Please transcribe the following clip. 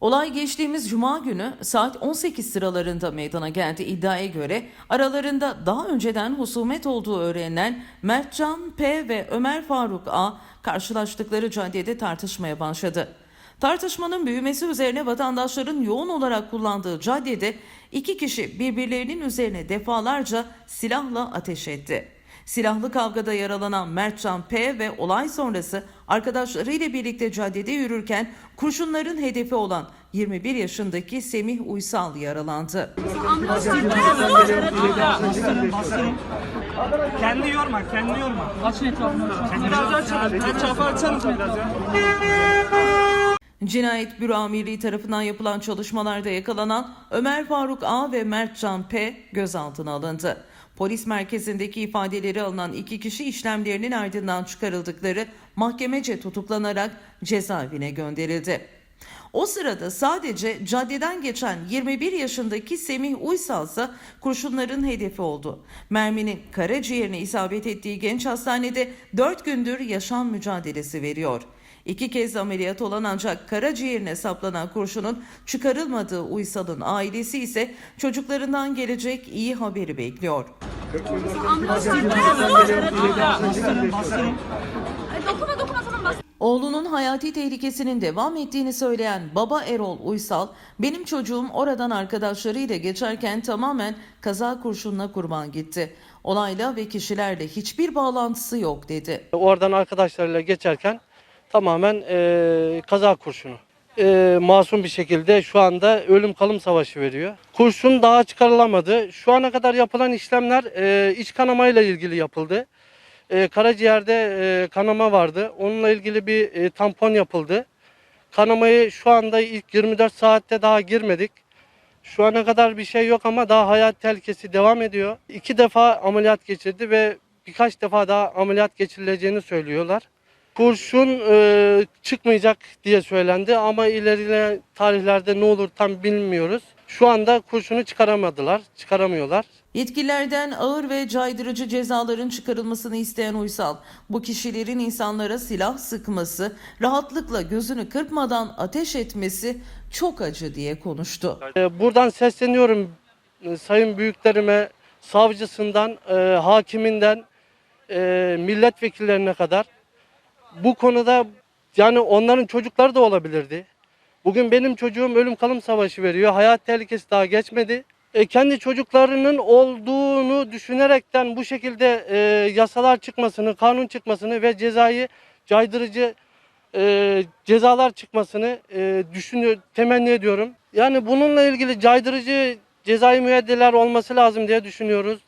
Olay geçtiğimiz cuma günü saat 18 sıralarında meydana geldi iddiaya göre aralarında daha önceden husumet olduğu öğrenilen Mertcan P ve Ömer Faruk A karşılaştıkları caddede tartışmaya başladı. Tartışmanın büyümesi üzerine vatandaşların yoğun olarak kullandığı caddede iki kişi birbirlerinin üzerine defalarca silahla ateş etti. Silahlı kavgada yaralanan Mertcan P ve olay sonrası arkadaşlarıyla birlikte caddede yürürken kurşunların hedefi olan 21 yaşındaki Semih Uysal yaralandı. Kendi yorma, kendi yorma. Açın etrafını. Biraz açın. Etrafı açalım biraz ya. Cinayet Büro Amirliği tarafından yapılan çalışmalarda yakalanan Ömer Faruk A ve Mertcan P gözaltına alındı. Polis merkezindeki ifadeleri alınan iki kişi işlemlerinin ardından çıkarıldıkları mahkemece tutuklanarak cezaevine gönderildi. O sırada sadece caddeden geçen 21 yaşındaki Semih Uysal ise kurşunların hedefi oldu. Merminin karaciğerine isabet ettiği genç hastanede 4 gündür yaşam mücadelesi veriyor. İki kez ameliyat olan ancak karaciğerine saplanan kurşunun çıkarılmadığı Uysal'ın ailesi ise çocuklarından gelecek iyi haberi bekliyor. Oğlunun hayati tehlikesinin devam ettiğini söyleyen baba Erol Uysal, benim çocuğum oradan arkadaşlarıyla geçerken tamamen kaza kurşununa kurban gitti. Olayla ve kişilerle hiçbir bağlantısı yok dedi. Oradan arkadaşlarıyla geçerken tamamen eee, kaza kurşunu. Eee, masum bir şekilde şu anda ölüm kalım savaşı veriyor. Kurşun daha çıkarılamadı. Şu ana kadar yapılan işlemler eee, iç kanamayla ilgili yapıldı. Eee, karaciğerde eee, kanama vardı. Onunla ilgili bir eee, tampon yapıldı. Kanamayı şu anda ilk 24 saatte daha girmedik. Şu ana kadar bir şey yok ama daha hayat tehlikesi devam ediyor. İki defa ameliyat geçirdi ve birkaç defa daha ameliyat geçirileceğini söylüyorlar. Kurşun e, çıkmayacak diye söylendi ama ilerleyen tarihlerde ne olur tam bilmiyoruz. Şu anda kurşunu çıkaramadılar, çıkaramıyorlar. Yetkililerden ağır ve caydırıcı cezaların çıkarılmasını isteyen Uysal, bu kişilerin insanlara silah sıkması, rahatlıkla gözünü kırpmadan ateş etmesi çok acı diye konuştu. E, buradan sesleniyorum e, sayın büyüklerime, savcısından, e, hakiminden, e, milletvekillerine kadar. Bu konuda yani onların çocukları da olabilirdi. Bugün benim çocuğum ölüm kalım savaşı veriyor. Hayat tehlikesi daha geçmedi. E, kendi çocuklarının olduğunu düşünerekten bu şekilde e, yasalar çıkmasını, kanun çıkmasını ve cezayı caydırıcı e, cezalar çıkmasını e, düşünüyor, temenni ediyorum. Yani bununla ilgili caydırıcı cezai müeyyideler olması lazım diye düşünüyoruz.